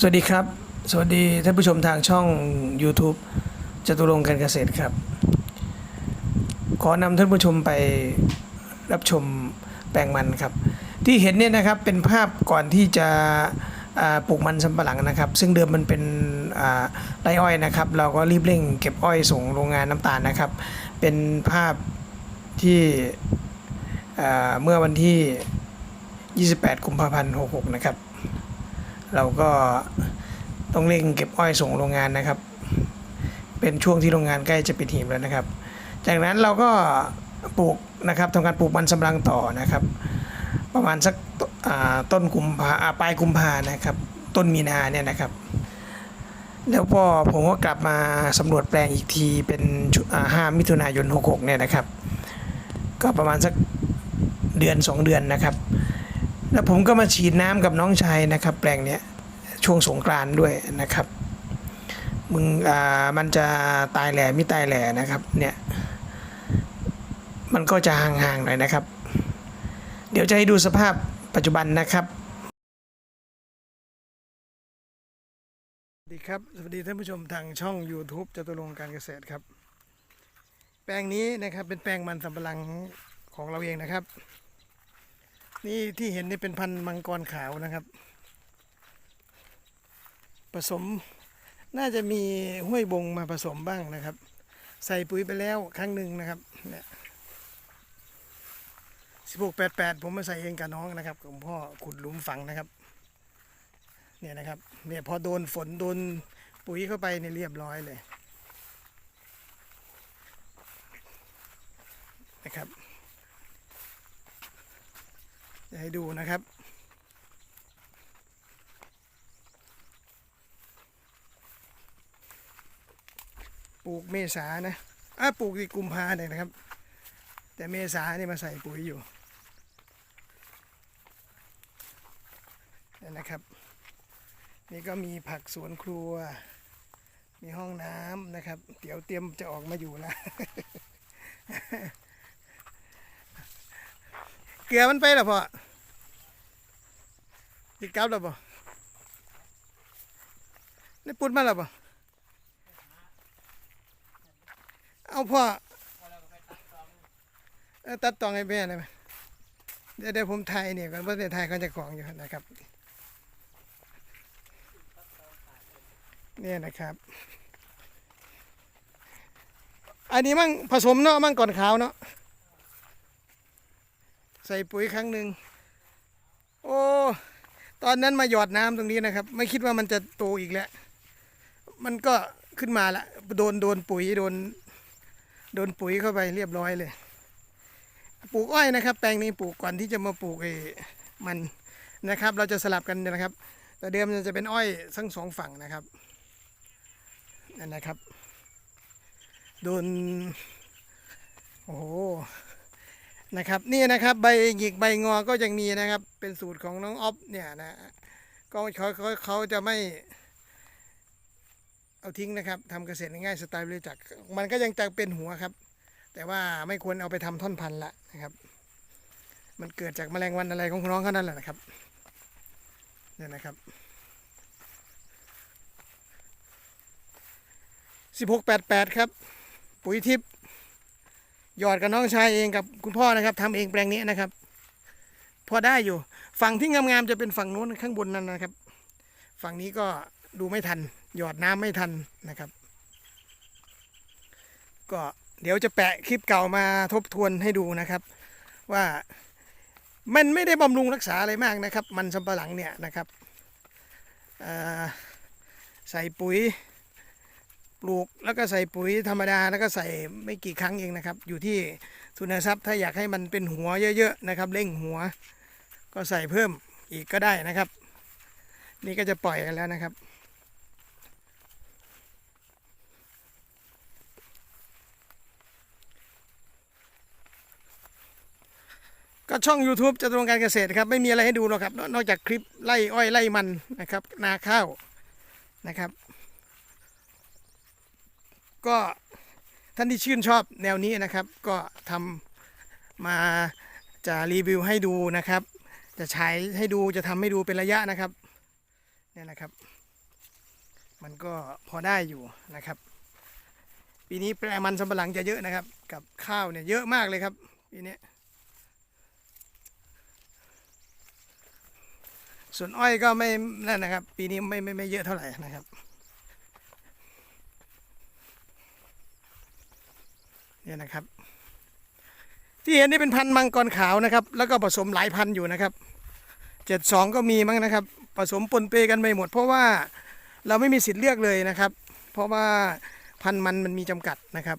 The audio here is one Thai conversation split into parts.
สวัสดีครับ สวัสดีท่านผู้ชมทางช่อง YouTube จตุรงค์การเกษตรครับ ขอนำท่านผู้ชมไปรับชมแปลงมันครับ ที่เห็นเนี่ยนะครับเป็นภาพก่อนที่จะปลูกมันสำปะหลังนะครับ ซึ่งเดิมมันเป็นไรอ้อยนะครับ เราก็รีบเร่งเก็บอ้อยส่งโรงงานน้ำตาลนะครับ เป็นภาพที่เมื่อวันที่ 28 กุมภาพันธ์ 66 นะครับ เราก็ต้องเร่งเก็บอ้อยส่งโรงงานนะครับ เป็นช่วงที่โรงงานใกล้จะปิดหีบแล้วนะครับ จากนั้นเราก็ปลูกนะครับทำการปลูกมันสำปะหลังต่อนะครับ ประมาณสักต้นกุมภาอ่าปลายกุมภานะครับ ต้นมีนาเนี่ยนะครับ แล้วพอผมก็กลับมาสำรวจแปลงอีกทีเป็นชุอ่า5มิถุนายน 66 เนี่ยนะครับ ก็ประมาณสักเดือน 2 เดือนนะครับ แล้วผมก็มาฉีดน้ำกับน้องชายนะครับ แปลงเนี้ยช่วงสงกรานด้วยนะครับ มึงอ่ามันจะตายแหล่ไม่ตายแหล่นะครับ เนี่ย มันก็จะห่างๆหน่อยนะครับ เดี๋ยวจะให้ดูสภาพปัจจุบันนะครับสวัสดีครับ สวัสดีท่านผู้ชมทางช่อง YouTube จตุรงการเกษตรครับ แปลงนี้นะครับเป็นแปลงมันสำปะหลังของเราเองนะครับ นี่ที่เห็นนี่เป็นพันธุ์มังกรขาวนะครับ ผสมน่าจะมีห้วยบงมาผสมบ้างนะครับ ใส่ปุ๋ยไปแล้วครั้งหนึ่งนะครับเนี่ยสิบหกแปดแปดผมมาใส่เองกับน้องนะครับของพ่อขุดหลุมฝังนะครับ เนี่ยนะครับเนี่ยพอโดนฝนโดนปุ๋ยเข้าไปเนี่ยเรียบร้อยเลยนะครับ จะให้ดูนะครับ ปลูกเมษานะอะปลูกที่กุมภาเนี่ยนะครับ แต่เมษาเนี่ยมาใส่ปุ๋ยอยู่นี่นะครับ นี่ก็มีผักสวนครัว มีห้องน้ำนะครับ เดี๋ยวเตรียมจะออกมาอยู่แล้วเกลือมันไปหรอพ่อ ติดกับหรอพ่นี่ปุดมาหรอพ่เอาพ่อตัดตองให้แม่ได้ไหมเดี๋ยวเดี๋ยวผมถ่ายเนี่ยก่อนเพราะเดี๋ยวถ่ายเขาจะของอยู่นะครับเนี่ยนะครับ อันนี้มั่งผสมเนาะมั่งก่อนขาวเนาะใส่ปุ๋ยครั้งหนึ่งโอ้ ตอนนั้นมาหยอดน้ำตรงนี้นะครับ ไม่คิดว่ามันจะโตอีกแล้ว มันก็ขึ้นมาละโดนโดนปุ๋ยโดน โดนปุ๋ยเข้าไปเรียบร้อยเลย ปลูกอ้อยนะครับ แปลงนี้ปลูกก่อนที่จะมาปลูกไอ้มันนะครับ เราจะสลับกันนะครับ แต่เดิมมันจะเป็นอ้อยทั้งสองฝั่งนะครับนั่นนะครับ โดน โอ้โห นะครับนี่นะครับใบหยิกใบงอก็ยังมีนะครับ เป็นสูตรของน้องออฟเนี่ยนะก็เขาเขาเขาจะไม่ เอาทิ้งนะครับทำเกษตรง่ายสไตล์บริจักมันก็ยังจะเป็นหัวครับ แต่ว่าไม่ควรเอาไปทำท่อนพันธุ์ละนะครับ มันเกิดจากแมลงวันอะไรของน้องเขานั่นแหละนะครับเนี่ยนะครับสิบหกแปดแปดครับ ปุ๋ยทิพย์ หยอดกับน้องชายเองกับคุณพ่อนะครับทำเองแปลงนี้นะครับ พอได้อยู่ ฝั่งที่งามๆจะเป็นฝั่งโน้นข้างบนนั่นนะครับ ฝั่งนี้ก็ดูไม่ทัน หยอดน้ำไม่ทันนะครับ ก็เดี๋ยวจะแปะคลิปเก่ามาทบทวนให้ดูนะครับ ว่ามันไม่ได้บำรุงรักษาอะไรมากนะครับ มันสำปะหลังเนี่ยนะครับใส่ปุ๋ย ปลูกแล้วก็ใส่ปุ๋ยธรรมดาแล้วก็ใส่ไม่กี่ครั้งเองนะครับ อยู่ที่ทุนทรัพย์ถ้าอยากให้มันเป็นหัวเยอะๆนะครับเร่งหัว ก็ใส่เพิ่มอีกก็ได้นะครับ นี่ก็จะปล่อยกันแล้วนะครับ ก็ช่อง YouTube จะตรงการเกษตรครับ ไม่มีอะไรให้ดูหรอกครับ นอกนอกจากคลิปไล่อ้อยไล่มันนะครับ นาข้าวนะครับ ก็ท่านที่ชื่นชอบแนวนี้นะครับ ก็ทำมาจะรีวิวให้ดูนะครับ จะใช้ให้ดูจะทำให้ดูเป็นระยะนะครับเนี่ยนะครับ มันก็พอได้อยู่นะครับ ปีนี้แปลมันสำปะหลังจะเยอะนะครับ กับข้าวเนี่ยเยอะมากเลยครับปีนี้ส่วนอ้อยก็ไม่นั่นนะครับ ปีนี้ไม่ไม่ไม่เยอะเท่าไหร่นะครับ นี่นะครับ ที่เห็นนี่เป็นพันธุ์มังกรขาวนะครับ แล้วก็ผสมหลายพันธุ์อยู่นะครับเจ็ดสองก็มีมั้งนะครับ ผสมปนเปกันไปหมด เพราะว่าเราไม่มีสิทธิ์เลือกเลยนะครับ เพราะว่าพันธุ์มันมันมีจำกัดนะครับ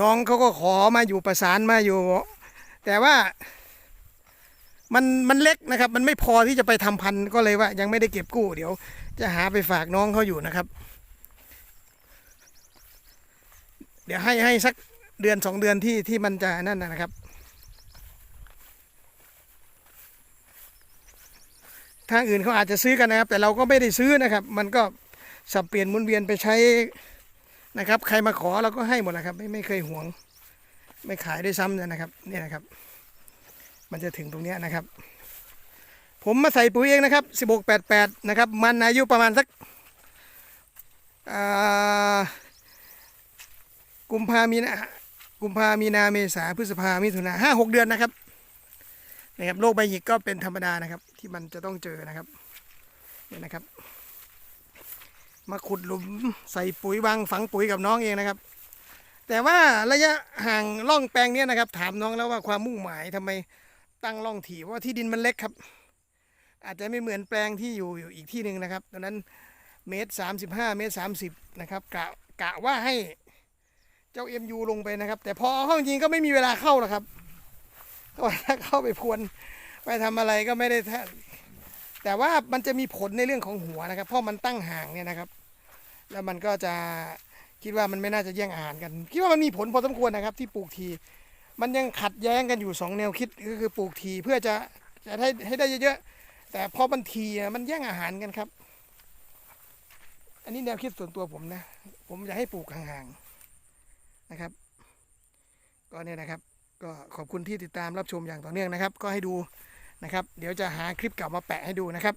น้องเขาก็ขอมาอยู่ประสานมาอยู่ แต่ว่ามันมันเล็กนะครับ มันไม่พอที่จะไปทำพันธุ์ก็เลยว่ายังไม่ได้เก็บกู้ เดี๋ยว จะหาไปฝากน้องเขาอยู่นะครับ เดี๋ยวให้ให้สักเดือนสองเดือนที่ที่มันจะนั่นนะครับ ทางอื่นเขาอาจจะซื้อกันนะครับ แต่เราก็ไม่ได้ซื้อนะครับ มันก็สับเปลี่ยนหมุนเวียนไปใช้นะครับ ใครมาขอเราก็ให้หมดนะครับ ไม่ไม่เคยหวง ไม่ขายด้วยซ้ำนะครับนี่นะครับ มันจะถึงตรงนี้นะครับ ผมมาใส่ปุ๋ยเองนะครับ1688นะครับ มันอายุประมาณสักอ่า กุมภามีนากุมภามีนาเมษาพฤษภามิถุนาห้าหกเดือนนะครับนะครับโรคใบหยิกก็เป็นธรรมดานะครับ ที่มันจะต้องเจอนะครับเนี่ยนะครับ มาขุดหลุมใส่ปุ๋ยวางฝังปุ๋ยกับน้องเองนะครับ แต่ว่าระยะห่างล่องแปลงเนี้ยนะครับ ถามน้องแล้วว่าความมุ่งหมายทำไมตั้งล่องถี่เพราะว่าที่ดินมันเล็กครับ อาจจะไม่เหมือนแปลงที่อยู่อยู่อีกที่หนึ่งนะครับดังนั้นเมตรสามสิบห้าเมตรสามสิบนะครับกะกะว่าให้ เจ้าเอ็มยูลงไปนะครับ แต่พอเอาเข้าจริงๆก็ไม่มีเวลาเข้าหรอกครับก็ถ้าเข้าไปพวนไปทำอะไรก็ไม่ได้แท้แต่ว่ามันจะมีผลในเรื่องของหัวนะครับ เพราะมันตั้งห่างเนี่ยนะครับ แล้วมันก็จะคิดว่ามันไม่น่าจะแย่งอาหารกัน คิดว่ามันมีผลพอสมควรนะครับ ที่ปลูกที มันยังขัดแย้งกันอยู่สองแนวคิดก็คือปลูกทีเพื่อจะจะให้ให้ได้เยอะๆแต่พอมันทีมันแย่งอาหารกันครับ อันนี้แนวคิดส่วนตัวผมนะ ผมอยากให้ปลูกห่างๆ นะครับ ก็เนี่ยนะครับ ก็ขอบคุณที่ติดตามรับชมอย่างต่อเนื่องนะครับ ก็ให้ดูนะครับ เดี๋ยวจะหาคลิปเก่ามาแปะให้ดูนะครับ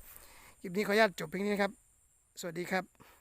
คลิปนี้ขออนุญาตจบเพียงนี้นะครับ สวัสดีครับ